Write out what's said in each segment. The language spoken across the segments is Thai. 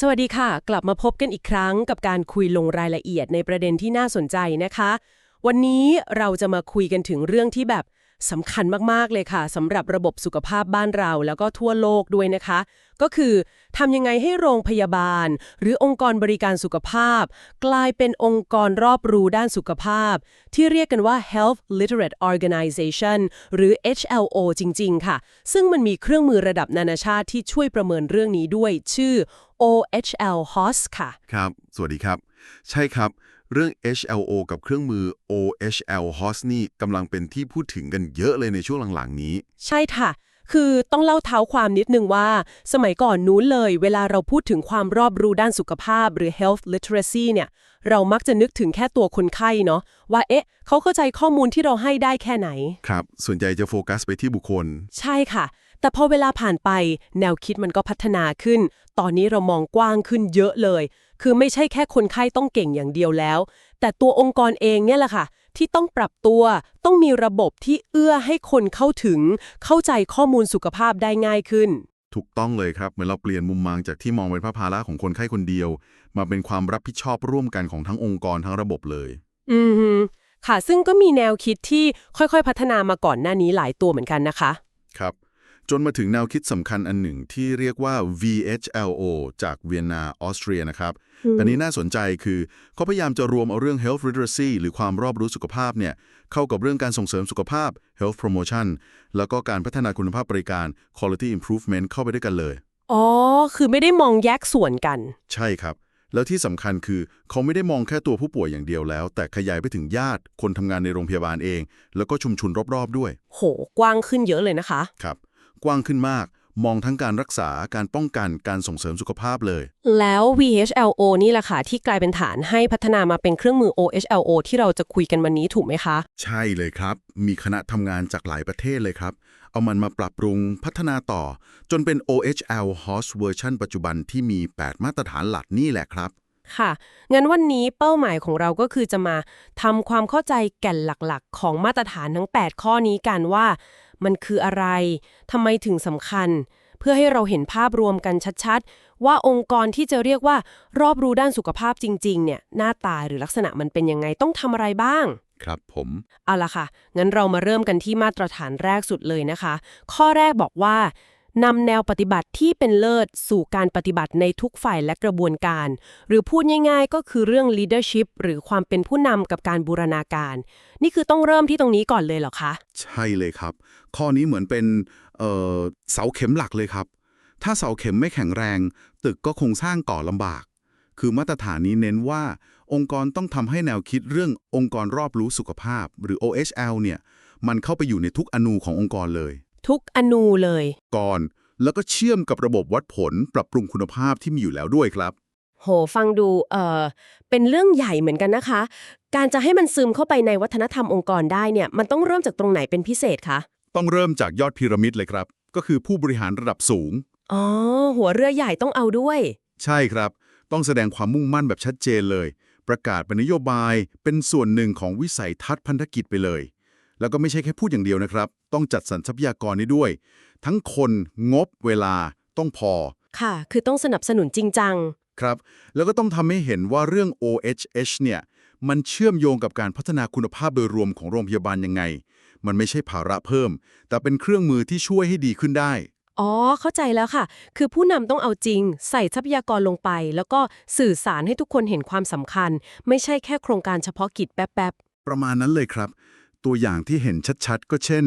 สวัสดีค่ะ กลับมาพบกันอีกครั้งกับการคุยลงรายละเอียดในประเด็นที่น่าสนใจนะคะ วันนี้เราจะมาคุยกันถึงเรื่องที่แบบ สำคัญมาก ๆ เลยค่ะสำหรับระบบสุขภาพบ้านเราแล้วก็ทั่วโลกด้วยนะคะ ก็คือทำยังไงให้โรงพยาบาล หรือองค์กรบริการสุขภาพ กลายเป็นองค์กรรอบรู้ด้านสุขภาพ ที่เรียกกันว่า Health Literate Organization หรือ HLO จริง ๆ ค่ะ ซึ่งมันมีเครื่องมือระดับนานาชาติที่ช่วยประเมินเรื่องนี้ด้วย ชื่อ OHL HOS ค่ะ ครับ สวัสดีครับ ใช่ครับ เรื่อง HLO กับเครื่องมือ OHL HOS นี่กำลังเป็นที่พูดถึงกันเยอะเลยในช่วงหลังๆนี้ ใช่ค่ะ คือต้องเล่าเท้าความนิดนึงว่า สมัยก่อนนู้นเลย เวลาเราพูดถึงความรอบรู้ด้านสุขภาพ หรือ health literacy เนี่ย เรามักจะนึกถึงแค่ตัวคนไข้เนาะว่าเอ๊ะ เขาเข้าใจข้อมูลที่เราให้ได้แค่ไหน ครับ ส่วนใหญ่จะโฟกัสไปที่บุคคล ใช่ค่ะ แต่พอเวลาผ่านไป แนวคิดมันก็พัฒนาขึ้น ตอนนี้เรามองกว้างขึ้นเยอะเลย คือไม่ใช่แค่คนไข้ต้องเก่งอย่างเดียวแล้ว แต่ตัวองค์กรเองเนี่ยแหละค่ะ ที่ต้องปรับตัว ต้องมีระบบที่เอื้อให้คนเข้าถึง เข้าใจข้อมูลสุขภาพได้ง่ายขึ้น ถูกต้องเลยครับ เหมือนเราเปลี่ยนมุมมองจากที่มองเป็นพระภาระของคนไข้คนเดียว มาเป็นความรับผิดชอบร่วมกันของทั้งองค์กรทั้งระบบเลย อือฮึค่ะ ซึ่งก็มีแนวคิดที่ค่อยๆ พัฒนามาก่อนหน้านี้หลายตัวเหมือนกันนะคะ ครับ จนมาถึงแนวคิดสำคัญอันหนึ่งที่เรียกว่า VHLO จากเวียนนาออสเตรียนะครับ อันนี้น่าสนใจคือเขาพยายามจะรวมเอาเรื่อง health literacy หรือความรอบรู้สุขภาพเนี่ยเข้ากับเรื่องการส่งเสริมสุขภาพ health promotion แล้วก็การพัฒนาคุณภาพบริการ quality improvement เข้าไปด้วยกันเลย อ๋อ คือไม่ได้มองแยกส่วนกัน ใช่ครับ แล้วที่สำคัญคือเขาไม่ได้มองแค่ตัวผู้ป่วยอย่างเดียวแล้ว แต่ขยายไปถึงญาติ คนทำงานในโรงพยาบาลเอง แล้วก็ชุมชนรอบๆด้วย โห กว้างขึ้นเยอะเลยนะคะ ครับ กว้างขึ้นมาก มองทั้งการรักษาการป้องกันการส่งเสริมสุขภาพเลย แล้ว VHLO นี่แหละค่ะ ที่กลายเป็นฐานให้พัฒนามาเป็นเครื่องมือ OHLO ที่เราจะคุยกันวันนี้ถูกไหมคะ ใช่เลยครับ มีคณะทำงานจากหลายประเทศเลยครับ เอามันมาปรับปรุงพัฒนาต่อ จนเป็น OHL HOS เวอร์ชันปัจจุบันที่มี 8 มาตรฐานหลักนี่แหละครับค่ะ งั้นวันนี้เป้าหมายของเราก็คือจะมาทำความเข้าใจแก่นหลักๆ ของมาตรฐานทั้ง 8 ข้อนี้กันว่า มันคืออะไรทำไมถึงสำคัญ เพื่อให้เราเห็นภาพรวมกันชัดๆ ว่าองค์กรที่จะเรียกว่ารอบรู้ด้านสุขภาพจริงๆ เนี่ย หน้าตาหรือลักษณะมันเป็นยังไงต้องทำอะไรบ้าง ครับผม เอาละค่ะ งั้นเรามาเริ่มกันที่มาตรฐานแรกสุดเลยนะคะ ข้อแรกบอกว่า นำแนวปฏิบัติที่เป็นเลิศสู่การปฏิบัติในทุกฝ่ายและกระบวนการ หรือพูดง่ายๆ ก็คือเรื่อง leadership หรือความเป็นผู้นำกับการบูรณาการ นี่คือต้องเริ่มที่ตรงนี้ก่อนเลยเหรอคะ ใช่เลยครับ ข้อนี้เหมือนเป็นเเสาเข็มหลักเลยครับ ถ้าเสาเข็มไม่แข็งแรง ตึกก็คงสร้างก่อลำบาก คือมาตรฐานนี้เน้นว่า องค์กรต้องทำให้แนวคิดเรื่ององค์กรรอบรู้สุขภาพ หรือ OHL เนี่ยมันเข้าไปอยู่ในทุกอนูขององค์กรเลย ทุกอนูเลย ก่อน แล้วก็เชื่อมกับระบบวัดผลปรับปรุงคุณภาพที่มีอยู่แล้วด้วยครับ โห ฟังดู เอ่อเป็นเรื่องใหญ่เหมือนกันนะคะ การจะให้มันซึมเข้าไปในวัฒนธรรมองค์กรได้เนี่ย มันต้องเริ่มจากตรงไหนเป็นพิเศษคะ ต้องเริ่มจากยอดพีระมิดเลยครับ ก็คือผู้บริหารระดับสูง อ๋อ หัวเรือใหญ่ต้องเอาด้วย ใช่ครับ ต้องแสดงความมุ่งมั่นแบบชัดเจนเลย ประกาศเป็นนโยบาย เป็นส่วนหนึ่งของวิสัยทัศน์พันธกิจไปเลย แล้วก็ไม่ใช่แค่พูดอย่างเดียวนะครับ ต้องจัดสรรทรัพยากรนี้ด้วย ทั้งคนงบเวลาต้องพอ ค่ะ คือต้องสนับสนุนจริงจัง ครับ แล้วก็ต้องทำให้เห็นว่าเรื่อง OHH เนี่ย มันเชื่อมโยงกับการพัฒนาคุณภาพโดยรวมของโรงพยาบาลยังไง มันไม่ใช่ภาระเพิ่ม แต่เป็นเครื่องมือที่ช่วยให้ดีขึ้นได้ อ๋อ เข้าใจแล้วค่ะ คือผู้นำต้องเอาจริง ใส่ทรัพยากรลงไป แล้วก็สื่อสารให้ทุกคนเห็นความสำคัญ ไม่ใช่แค่โครงการเฉพาะกิจแป๊บประมาณนั้นเลยครับ ตัวอย่างที่เห็นชัดๆ ก็เช่น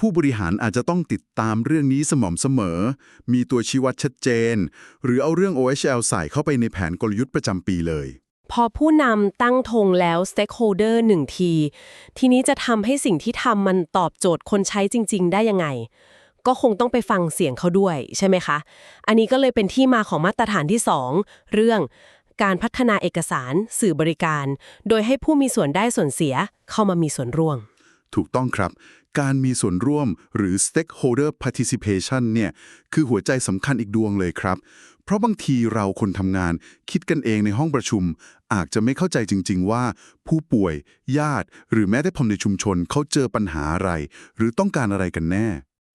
ผู้บริหารอาจจะต้องติดตามเรื่องนี้สม่ำเสมอ มีตัวชี้วัดชัดเจน หรือเอาเรื่อง OHL ใส่เข้าไปในแผนกลยุทธ์ประจำปีเลย พอผู้นำตั้งธงแล้ว stakeholder หนึ่งที ทีนี้จะทำให้สิ่งที่ทำมันตอบโจทย์คนใช้จริง ๆ ได้ยังไง ก็คงต้องไปฟังเสียงเขาด้วยใช่ไหมคะ อันนี้ก็เลยเป็นที่มาของมาตรฐานที่ 2 เรื่องการพัฒนาเอกสาร สื่อบริการ โดยให้ผู้มีส่วนได้ส่วนเสียเข้ามามีส่วนร่วม ถูกต้องครับ การมีส่วนร่วมหรือ stakeholder participation เนี่ยคือหัวใจสำคัญอีกดวงเลยครับ เพราะบางทีเราคนทำงาน คิดกันเองในห้องประชุม อาจจะไม่เข้าใจจริง ๆ ว่า ผู้ป่วย ญาติ หรือแม้แต่คนในชุมชนเขาเจอปัญหาอะไร หรือต้องการอะไรกันแน่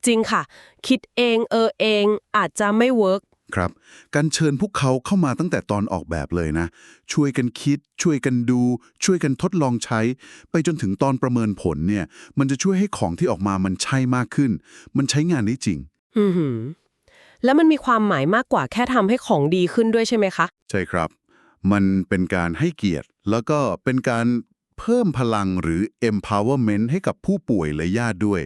จริงค่ะ คิดเองเออเองอาจจะไม่เวิร์ก ครับ การเชิญพวกเขาเข้ามาตั้งแต่ตอนออกแบบเลยนะ ช่วยกันคิด ช่วยกันดู ช่วยกันทดลองใช้ ไปจนถึงตอนประเมินผลเนี่ย มันจะช่วยให้ของที่ออกมามันใช่มากขึ้น มันใช้งานได้จริงอือหือแล้วมันมีความหมายมากกว่าแค่ทำให้ของดีขึ้นด้วยใช่ไหมคะ ใช่ครับ มันเป็นการให้เกียรติ แล้วก็เป็นการเพิ่มพลังหรือ empowerment ให้กับผู้ป่วยและญาติด้วย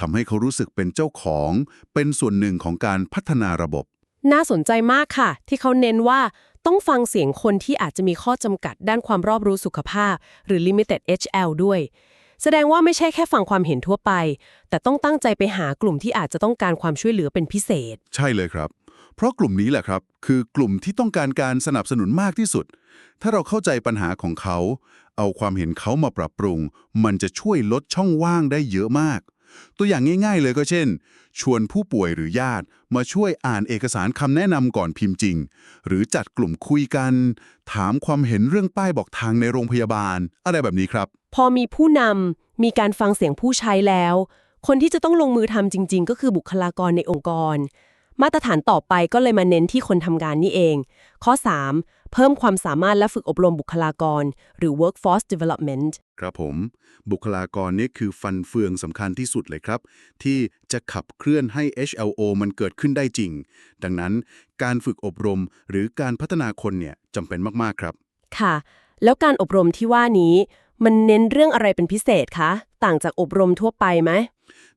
ทำให้เขารู้สึกเป็นเจ้าของ เป็นส่วนหนึ่งของการพัฒนาระบบ น่าสนใจมากค่ะ ที่เขาเน้นว่าต้องฟังเสียงคนที่อาจจะมีข้อจำกัดด้านความรอบรู้สุขภาพ หรือ limited HL ด้วย แสดงว่าไม่ใช่แค่ฟังความเห็นทั่วไป แต่ต้องตั้งใจไปหากลุ่มที่อาจจะต้องการความช่วยเหลือเป็นพิเศษ ใช่เลยครับ เพราะกลุ่มนี้แหละครับ คือกลุ่มที่ต้องการการสนับสนุนมากที่สุด ถ้าเราเข้าใจปัญหาของเขา เอาความเห็นเขามาปรับปรุง มันจะช่วยลดช่องว่างได้เยอะมาก ตัวอย่างง่ายๆเลยก็เช่น ชวนผู้ป่วยหรือญาติมาช่วยอ่านเอกสารคำแนะนำก่อนพิมพ์จริง หรือจัดกลุ่มคุยกัน ถามความเห็นเรื่องป้ายบอกทางในโรงพยาบาล อะไรแบบนี้ครับ พอมีผู้นำมีการฟังเสียงผู้ใช้แล้ว คนที่จะต้องลงมือทำจริง ๆ ก็คือบุคลากรในองค์กร มาตรฐานต่อไปก็เลยมาเน้นที่คนทำงานนี่เอง ข้อ 3 เพิ่มความสามารถและฝึกอบรมบุคลากร หรือ workforce development ครับผม บุคลากรนี่คือฟันเฟืองสำคัญที่สุดเลยครับ ที่จะขับเคลื่อนให้ HLO มันเกิดขึ้นได้จริง ดังนั้นการฝึกอบรมหรือการพัฒนาคนเนี่ยจำเป็นมาก ๆ ครับ ค่ะ แล้วการอบรมที่ว่านี้ มันเน้นเรื่องอะไรเป็นพิเศษคะ ต่างจากอบรมทั่วไปไหม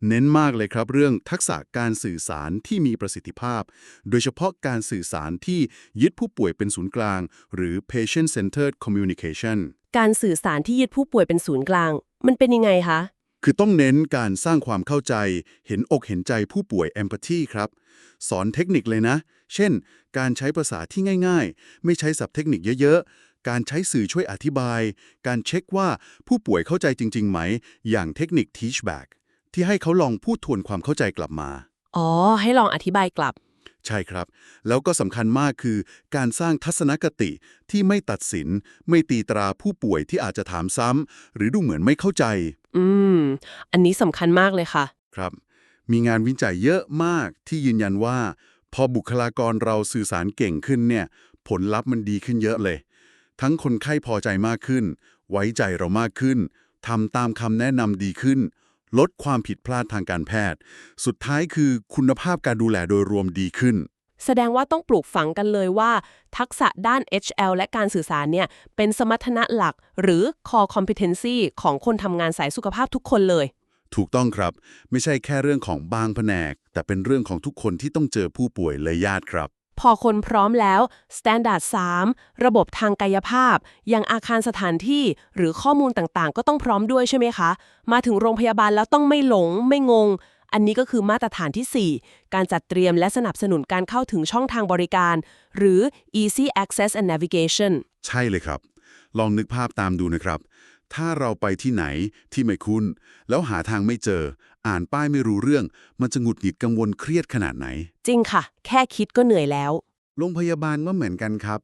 เน้นมากเลยครับเรื่องทักษะการสื่อสารที่มีประสิทธิภาพ โดยเฉพาะการสื่อสารที่ยึดผู้ป่วยเป็นศูนย์กลาง หรือ patient centered communication การสื่อสารที่ยึดผู้ป่วยเป็นศูนย์กลาง มันเป็นยังไงคะ คือต้องเน้นการสร้างความเข้าใจ เห็นอกเห็นใจผู้ป่วย empathy ครับ สอนเทคนิคเลยนะ เช่น การใช้ภาษาที่ง่าย ๆ ไม่ใช้ศัพท์เทคนิคเยอะๆ การใช้สื่อช่วยอธิบาย การเช็คว่าผู้ป่วยเข้าใจจริง ๆ ไหม อย่างเทคนิค teach back ที่ให้เขาลองพูดทวนความเข้าใจกลับมา อ๋อ ให้ลองอธิบายกลับ ใช่ครับ แล้วก็สำคัญมากคือ การสร้างทัศนคติที่ไม่ตัดสิน ไม่ตีตราผู้ป่วยที่อาจจะถามซ้ำหรือดูเหมือนไม่เข้าใจ อืม อันนี้สำคัญมากเลยค่ะ ครับ มีงานวิจัยเยอะมากที่ยืนยันว่า พอบุคลากรเราสื่อสารเก่งขึ้นเนี่ย ผลลัพธ์มันดีขึ้นเยอะเลย ทั้งคนไข้พอใจมากขึ้น ไว้ใจเรามากขึ้นทำตามคำแนะนำดีขึ้น ลดความผิดพลาดทางการแพทย์ สุดท้ายคือคุณภาพการดูแลโดยรวมดีขึ้น แสดงว่าต้องปลูกฝังกันเลยว่า ทักษะด้าน HL และการสื่อสารเนี่ย เป็นสมรรถนะหลัก หรือ core competency ของคนทำงานสายสุขภาพทุกคนเลยถูกต้องครับ ไม่ใช่แค่เรื่องของบางแผนก แต่เป็นเรื่องของทุกคนที่ต้องเจอผู้ป่วยและญาติครับ พอคนพร้อมแล้ว Standard 3 ระบบทางกายภาพ อย่างอาคารสถานที่หรือข้อมูลต่างๆ ก็ต้องพร้อมด้วยใช่ไหมคะ มาถึงโรงพยาบาลแล้วต้องไม่หลง ไม่งง อันนี้ก็คือมาตรฐานที่ 4 การจัดเตรียมและสนับสนุนการเข้าถึงช่องทางบริการ หรือ easy access and navigation ใช่เลยครับ ลองนึกภาพตามดูนะครับ ถ้าเราไปที่ไหนที่ไม่คุ้น แล้วหาทางไม่เจอ อ่านป้ายไม่รู้เรื่อง มันจะหงุดหงิดกังวลเครียดขนาดไหน จริงค่ะ แค่คิดก็เหนื่อยแล้ว โรงพยาบาลก็เหมือนกันครับ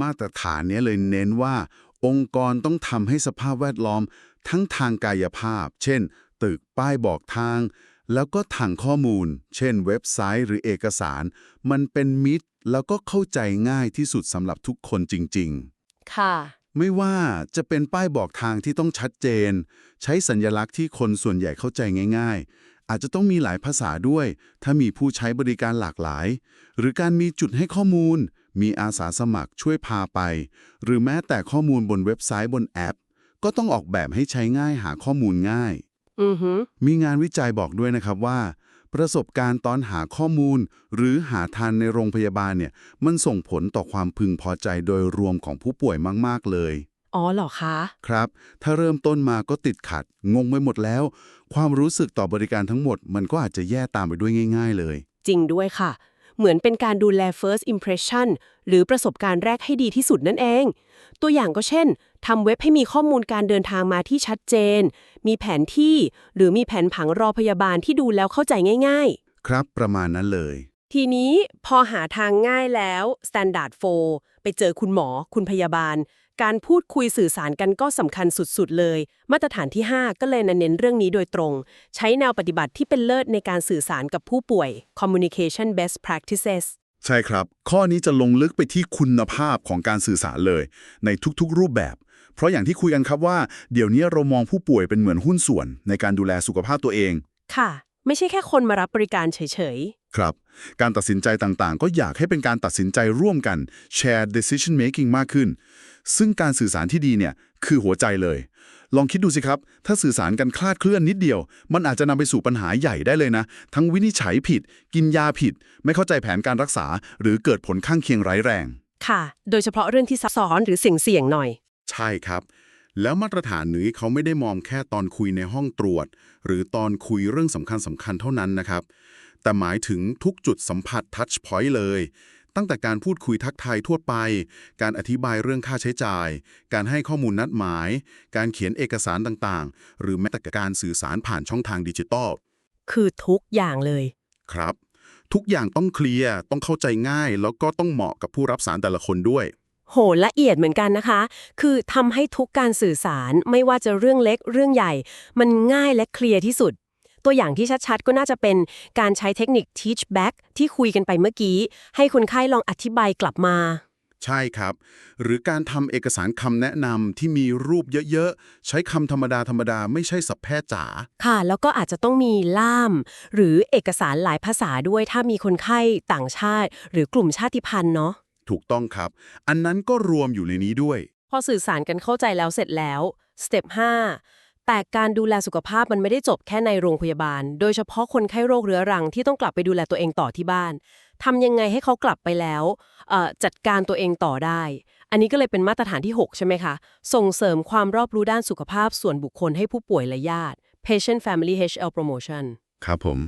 มาตรฐานเนี้ยเลยเน้นว่า องค์กรต้องทำให้สภาพแวดล้อม ทั้งทางกายภาพ เช่น ตึกป้ายบอกทาง แล้วก็ทางข้อมูล เช่น เว็บไซต์หรือเอกสาร มันเป็นมิตรแล้วก็เข้าใจง่ายที่สุดสำหรับทุกคนจริง ๆ ค่ะ ไม่ว่าจะเป็นป้ายบอกทางที่ต้องชัดเจน ใช้สัญญลักษณ์ที่คนส่วนใหญ่เข้าใจง่าย ๆ อาจจะต้องมีหลายภาษาด้วย ถ้ามีผู้ใช้บริการหลากหลาย หรือการมีจุดให้ข้อมูล มีอาสาสมัครช่วยพาไป หรือแม้แต่ข้อมูลบนเว็บไซต์บนแอป ก็ต้องออกแบบให้ใช้ง่ายหาข้อมูลง่ายอือหือมีงานวิจัยบอกด้วยนะครับว่า ประสบการณ์ตอนหาข้อมูล หรือหาทานในโรงพยาบาลเนี่ยมันส่งผลต่อความพึงพอใจโดยรวมของผู้ป่วยมาก ๆ เลยอ๋อเหรอคะ ครับ ถ้าเริ่มต้นมาก็ติดขัด งงไปหมดแล้ว ความรู้สึกต่อบริการทั้งหมด มันก็อาจจะแย่ตามไปด้วยง่าย ๆ เลย จริงด้วยค่ะ เหมือนเป็นการดูแล first impression หรือประสบการณ์แรกให้ดีที่สุดนั่นเอง ตัวอย่างก็เช่นทำเว็บให้มีข้อมูลการเดินทางมาที่ชัดเจน มีแผนที่หรือมีแผนผังรอพยาบาลที่ดูแล้วเข้าใจง่ายครับประมาณนั้นเลยๆทีนี้พอหาทางง่ายแล้ว standard 4 ไปเจอคุณหมอ คุณพยาบาล การพูดคุยสื่อสารกันก็สำคัญสุดๆเลย มาตรฐานที่ 5 ก็เลยเน้นเรื่องนี้โดยตรง ใช้แนวปฏิบัติที่เป็นเลิศในการสื่อสารกับผู้ป่วย communication best practices ใช่ครับ ข้อนี้จะลงลึกไปที่คุณภาพของการสื่อสารเลย ในทุกๆ รูปแบบ เพราะอย่างที่คุยกันครับว่า เดี๋ยวนี้เรามองผู้ป่วยเป็นเหมือนหุ้นส่วน ในการดูแลสุขภาพตัวเอง ค่ะ ไม่ใช่แค่คนมารับบริการเฉยครับ การตัดสินใจต่างๆ ก็อยากให้เป็นการตัดสินใจร่วมกัน share decision making มากขึ้น ซึ่งการสื่อสารที่ดีเนี่ยคือหัวใจเลย ลองคิดดูสิครับ ถ้าสื่อสารกันคลาดเคลื่อนนิดเดียว มันอาจจะนำไปสู่ปัญหาใหญ่ได้เลยนะ ทั้งวินิจฉัยผิด กินยาผิด ไม่เข้าใจแผนการรักษา หรือเกิดผลข้างเคียงร้ายแรงๆค่ะ โดยเฉพาะเรื่องที่ซับซ้อนหรือเสี่ยงๆหน่อย ใช่ครับ แล้วมาตรฐานนี้เขาไม่ได้มองแค่ตอนคุยในห้องตรวจ หรือตอนคุยเรื่องสำคัญสำคัญเท่านั้นนะครับ แต่หมายถึงทุกจุดสัมผัสทัชพอยต์เลย ตั้งแต่การพูดคุยทักทายทั่วไป การอธิบายเรื่องค่าใช้จ่าย การให้ข้อมูลนัดหมาย การเขียนเอกสารต่างๆ หรือแม้แต่การสื่อสารผ่านช่องทางดิจิตอลคือทุกอย่างเลย ครับ ทุกอย่างต้องเคลียร์ต้องเข้าใจง่าย แล้วก็ต้องเหมาะกับผู้รับสารแต่ละคนด้วย โหละเอียดเหมือนกันนะคะ คือทำให้ทุกการสื่อสารไม่ว่าจะเรื่องเล็กเรื่องใหญ่ มันง่ายและเคลียร์ที่สุด ตัวอย่างที่ชัดๆ ก็น่าจะเป็นการใช้เทคนิค teach back ที่คุยกันไปเมื่อกี้ ให้คนไข้ลองอธิบายกลับมา ใช่ครับ หรือการทำเอกสารคำแนะนำที่มีรูปเยอะๆ ใช้คำธรรมดาธรรมดาไม่ใช่สับแพทย์จ๋า ค่ะ แล้วก็อาจจะต้องมีล่าม หรือเอกสารหลายภาษาด้วยถ้ามีคนไข้ต่างชาติ หรือกลุ่มชาติพันธุ์เนาะถูกต้องครับ อันนั้นก็รวมอยู่ในนี้ด้วย พอสื่อสารกันเข้าใจแล้วเสร็จแล้วสเต็ป5 แต่การดูแลสุขภาพมันไม่ได้จบแค่ในโรงพยาบาล โดยเฉพาะคนไข้โรคเรื้อรังที่ต้องกลับไปดูแลตัวเองต่อที่บ้านทำยังไงให้เขากลับไปแล้วเอ่อจัดการตัวเองต่อได้ อันนี้ก็เลยเป็นมาตรฐานที่ 6 ใช่ไหมคะ ส่งเสริมความรอบรู้ด้านสุขภาพส่วนบุคคลให้ผู้ป่วยและญาติ Patient Family HL Promotion ครับผม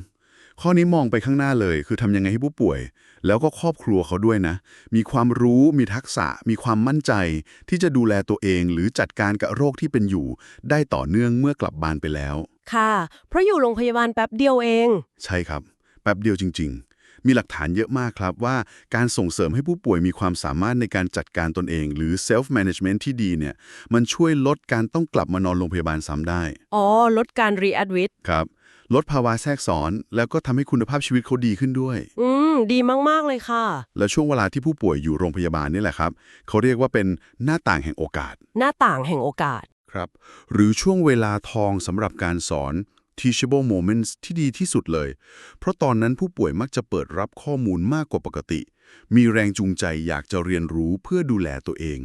ข้อนี้มองไปข้างหน้าเลย คือทำยังไงให้ผู้ป่วย แล้วก็ครอบครัวเขาด้วยนะ มีความรู้มีทักษะ มีความมั่นใจ ที่จะดูแลตัวเอง หรือจัดการกับโรคที่เป็นอยู่ ได้ต่อเนื่องเมื่อกลับบ้านไปแล้ว ค่ะ เพราะอยู่โรงพยาบาลแป๊บเดียวเอง ใช่ครับ แป๊บเดียวจริง ๆมีหลักฐานเยอะมากครับว่าการส่งเสริมให้ผู้ป่วยมีความสามารถในการจัดการตนเอง หรือ self management ที่ดีเนี่ย มันช่วยลดการต้องกลับมานอนโรงพยาบาลซ้ำได้ อ๋อ ลดการ readmit ครับ ลดภาวะแทรกซ้อน แล้วก็ทำให้คุณภาพชีวิตเขาดีขึ้นด้วย อืม ดีมาก ๆ เลยค่ะ และช่วงเวลาที่ผู้ป่วยอยู่โรงพยาบาลนี่แหละครับ เขาเรียกว่าเป็นหน้าต่างแห่งโอกาส หน้าต่างแห่งโอกาส ครับ หรือช่วงเวลาทองสำหรับการสอน teachable moments ที่ดีที่สุดเลย เพราะตอนนั้นผู้ป่วยมักจะเปิดรับข้อมูลมากกว่าปกติ มีแรงจูงใจอยากจะเรียนรู้เพื่อดูแลตัวเอง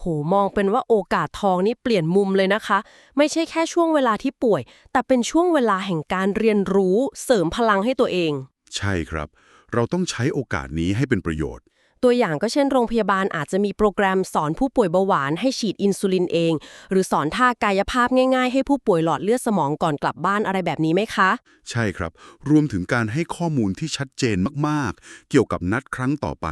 โหมองเป็นว่าโอกาสทองนี่เปลี่ยนมุมเลยนะคะ ไม่ใช่แค่ช่วงเวลาที่ป่วย แต่เป็นช่วงเวลาแห่งการเรียนรู้ เสริมพลังให้ตัวเอง ใช่ครับ เราต้องใช้โอกาสนี้ให้เป็นประโยชน์ ตัวอย่างก็เช่นโรงพยาบาลอาจจะมีโปรแกรมสอนผู้ป่วยเบาหวานให้ฉีดอินซูลินเอง หรือสอนท่ากายภาพง่ายๆ ให้ผู้ป่วยหลอดเลือดสมองก่อนกลับบ้านอะไรแบบนี้ไหมคะ ใช่ครับ รวมถึงการให้ข้อมูลที่ชัดเจนมากๆ เกี่ยวกับนัดครั้งต่อไป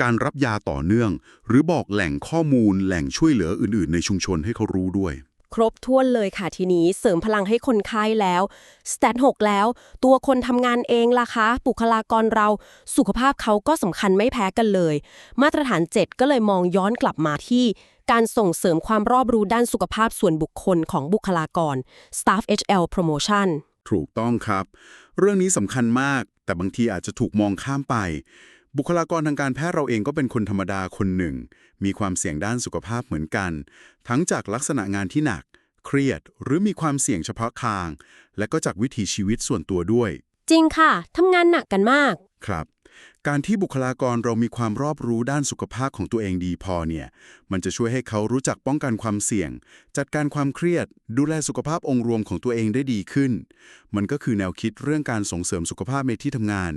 การรับยาต่อเนื่อง หรือบอกแหล่งข้อมูลแหล่งช่วยเหลืออื่น ๆ ในชุมชนให้เขารู้ด้วย ครบถ้วนเลยค่ะทีนี้เสริมพลังให้คนไข้แล้วสแตท6แล้ว ตัวคนทำงานเองล่ะคะบุคลากรเราสุขภาพเขาก็สำคัญไม่แพ้กันเลย มาตรฐาน 7 ก็เลยมองย้อนกลับมาที่การส่งเสริมความรอบรู้ด้านสุขภาพส่วนบุคคลของบุคลากร Staff HL Promotion ถูกต้องครับ เรื่องนี้สำคัญมาก แต่บางทีอาจจะถูกมองข้ามไป บุคลากรทางการแพทย์เราเองก็เป็นคนธรรมดาคนหนึ่ง มีความเสี่ยงด้านสุขภาพเหมือนกัน ทั้งจากลักษณะงานที่หนัก เครียด หรือมีความเสี่ยงเฉพาะทาง และก็จากวิถีชีวิตส่วนตัวด้วย จริงค่ะทำงานหนักกันมาก ครับ การที่บุคลากรเรามีความรอบรู้ด้านสุขภาพของตัวเองดีพอเนี่ย มันจะช่วยให้เขารู้จักป้องกันความเสี่ยง จัดการความเครียด ดูแลสุขภาพองค์รวมของตัวเองได้ดีขึ้น มันก็คือแนวคิดเรื่องการส่งเสริมสุขภาพในที่ทำงาน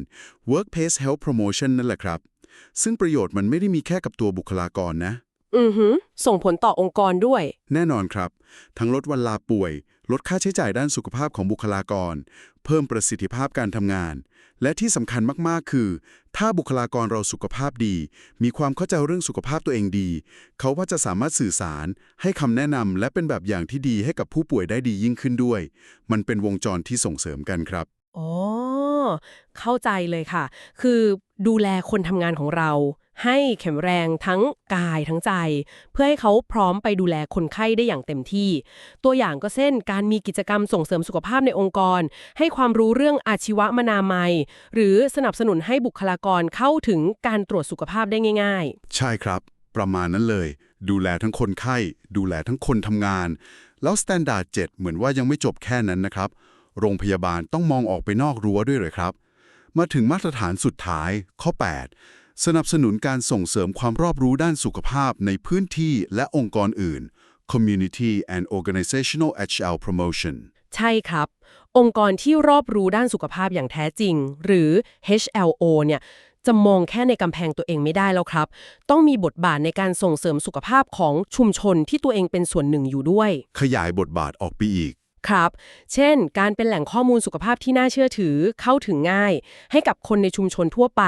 Workplace Health Promotion นั่นแหละครับ ซึ่งประโยชน์มันไม่ได้มีแค่กับตัวบุคลากรนะ อือหือส่งผลต่อองค์กรด้วย แน่นอนครับ ทั้งลดวันลาป่วย ลดค่าใช้จ่ายด้านสุขภาพของบุคลากร เพิ่มประสิทธิภาพการทำงาน และที่สำคัญมาก ๆ คือ ถ้าบุคลากรเราสุขภาพดี มีความเข้าใจเรื่องสุขภาพตัวเองดี เขาว่าจะสามารถสื่อสาร ให้คำแนะนำและเป็นแบบอย่างที่ดีให้กับผู้ป่วยได้ดียิ่งขึ้นด้วย มันเป็นวงจรที่ส่งเสริมกันครับ อ๋อ เข้าใจเลยค่ะ คือดูแลคนทำงานของเรา ให้แข็งแรงทั้งกายทั้งใจ เพื่อให้เขาพร้อมไปดูแลคนไข้ได้อย่างเต็มที่ ตัวอย่างก็เช่น การมีกิจกรรมส่งเสริมสุขภาพในองค์กร ให้ความรู้เรื่องอาชีวมนามัย หรือสนับสนุนให้บุคลากรเข้าถึงการตรวจสุขภาพได้ง่ายใช่ครับ ประมาณนั้นเลย ดูแลทั้งคนไข้ ดูแลทั้งคนทำงาน แล้วสแตนดาร์ด7เหมือนว่ายังไม่จบแค่นั้นนะครับ โรงพยาบาลต้องมองออกไปนอกรั้วด้วยเลยครับ มาถึงมาตรฐานสุดท้ายข้อ 8 สนับสนุนการส่งเสริมความรอบรู้ด้านสุขภาพในพื้นที่และองค์กรอื่น Community and Organizational HR Promotion ๆใช่ครับ องค์กรที่รอบรู้ด้านสุขภาพอย่างแท้จริง หรือ HLO เนี่ยจะมองแค่ในกำแพงตัวเองไม่ได้แล้วครับ ต้องมีบทบาทในการส่งเสริมสุขภาพของชุมชนที่ตัวเองเป็นส่วนหนึ่งอยู่ด้วย ขยายบทบาทออกไปอีก ครับ เช่น การเป็นแหล่งข้อมูลสุขภาพที่น่าเชื่อถือเข้าถึงง่าย ให้กับคนในชุมชนทั่วไป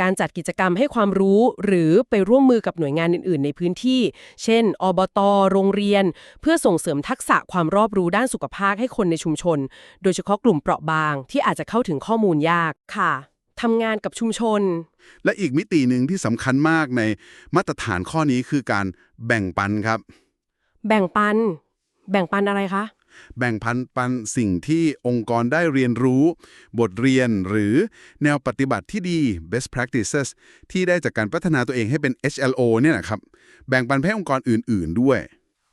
การจัดกิจกรรมให้ความรู้ หรือไปร่วมมือกับหน่วยงานอื่น ๆ ในพื้นที่ เช่น อบต โรงเรียน เพื่อส่งเสริมทักษะความรอบรู้ด้านสุขภาพให้คนในชุมชน โดยเฉพาะกลุ่มเปราะบาง ที่อาจจะเข้าถึงข้อมูลยากค่ะทำงานกับชุมชน และอีกมิติหนึ่งที่สำคัญมากในมาตรฐานข้อนี้คือการแบ่งปันครับ แบ่งปัน แบ่งปันอะไรคะ แบ่งพันปันสิ่งที่องค์กรได้เรียนรู้ บทเรียนหรือแนวปฏิบัติที่ดี best practices ที่ได้จากการพัฒนาตัวเองให้เป็น HLO เนี่ยนะครับ แบ่งปันให้องค์กรอื่น ๆ ด้วย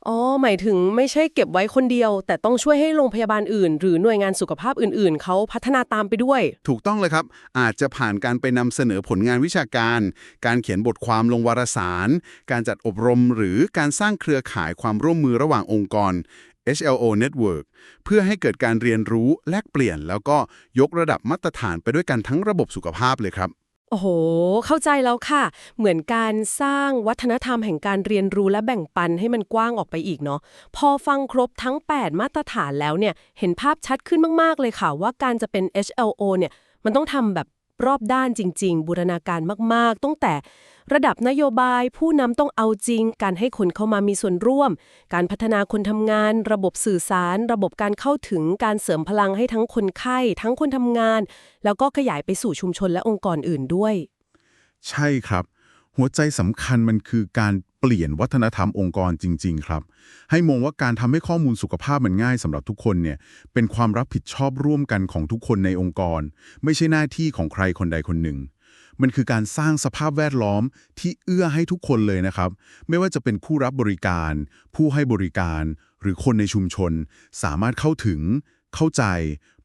อ๋อ หมายถึงไม่ใช่เก็บไว้คนเดียว แต่ต้องช่วยให้โรงพยาบาลอื่น หรือหน่วยงานสุขภาพอื่นๆ เขาพัฒนาตามไปด้วย ถูกต้องเลยครับ อาจจะผ่านการไปนำเสนอผลงานวิชาการ การเขียนบทความลงวารสาร การจัดอบรม หรือการสร้างเครือข่ายความร่วมมือระหว่างองค์กร HLO Network เพื่อให้เกิดการเรียนรู้แลกเปลี่ยน แล้วก็ยกระดับมาตรฐานไปด้วยกันทั้งระบบสุขภาพเลยครับ โอ้โห เข้าใจแล้วค่ะ เหมือนการสร้างวัฒนธรรมแห่งการเรียนรู้และแบ่งปันให้มันกว้างออกไปอีกเนาะพอฟังครบทั้ง 8 มาตรฐานแล้วเนี่ยเห็นภาพชัดขึ้นมาก ๆ เลยค่ะ ว่าการจะเป็น HLO เนี่ยมันต้องทำแบบ รอบด้านจริง ๆ บูรณาการมาก ๆ ตั้งแต่ระดับนโยบายผู้นำต้องเอาจริง การให้คนเข้ามามีส่วนร่วม การพัฒนาคนทำงาน ระบบสื่อสาร ระบบการเข้าถึงการเสริมพลังให้ทั้งคนไข้ ทั้งคนทำงาน แล้วก็ขยายไปสู่ชุมชนและองค์กรอื่นด้วย ใช่ครับ หัวใจสำคัญมันคือการ ปลี่ยนวัฒนธรรมองค์กรจริง ๆ ครับ ให้มองว่าการทำให้ข้อมูลสุขภาพมันง่ายสำหรับทุกคนเนี่ยเป็นความรับผิดชอบร่วมกันของทุกคนในองค์กร ไม่ใช่หน้าที่ของใครคนใดคนหนึ่ง มันคือการสร้างสภาพแวดล้อมที่เอื้อให้ทุกคนเลยนะครับ ไม่ว่าจะเป็นผู้รับบริการ ผู้ให้บริการ หรือคนในชุมชน สามารถเข้าถึง เข้าใจ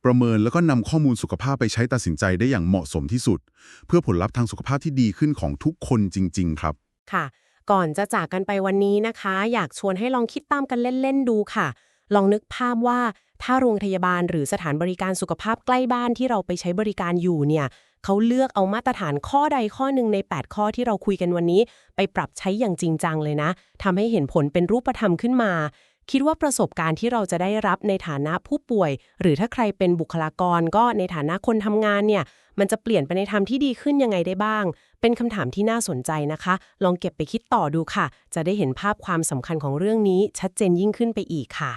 ประเมินแล้วก็นำข้อมูลสุขภาพไปใช้ตัดสินใจได้อย่างเหมาะสมที่สุด เพื่อผลลัพธ์ทางสุขภาพที่ดีขึ้นของทุกคนจริง ๆ ครับ ค่ะ ก่อนจะจากกันไปวันนี้นะคะ อยากชวนให้ลองคิดตามกันเล่น ๆ ดูค่ะ ลองนึกภาพว่าถ้าโรงพยาบาลหรือสถานบริการสุขภาพใกล้บ้านที่เราไปใช้บริการอยู่เนี่ยเขาเลือกเอามาตรฐานข้อใดข้อหนึ่งใน 8 ข้อที่เราคุยกันวันนี้ ไปปรับใช้อย่างจริงจังเลยนะทำให้เห็นผลเป็นรูปธรรมขึ้นมา คิดว่าประสบการณ์ที่เราจะได้รับในฐานะผู้ป่วย หรือถ้าใครเป็นบุคลากรก็ในฐานะคนทำงานเนี่ย มันจะเปลี่ยนไปในทางที่ดีขึ้นยังไงได้บ้าง เป็นคำถามที่น่าสนใจนะคะ ลองเก็บไปคิดต่อดูค่ะ จะได้เห็นภาพความสำคัญของเรื่องนี้ชัดเจนยิ่งขึ้นไปอีกค่ะ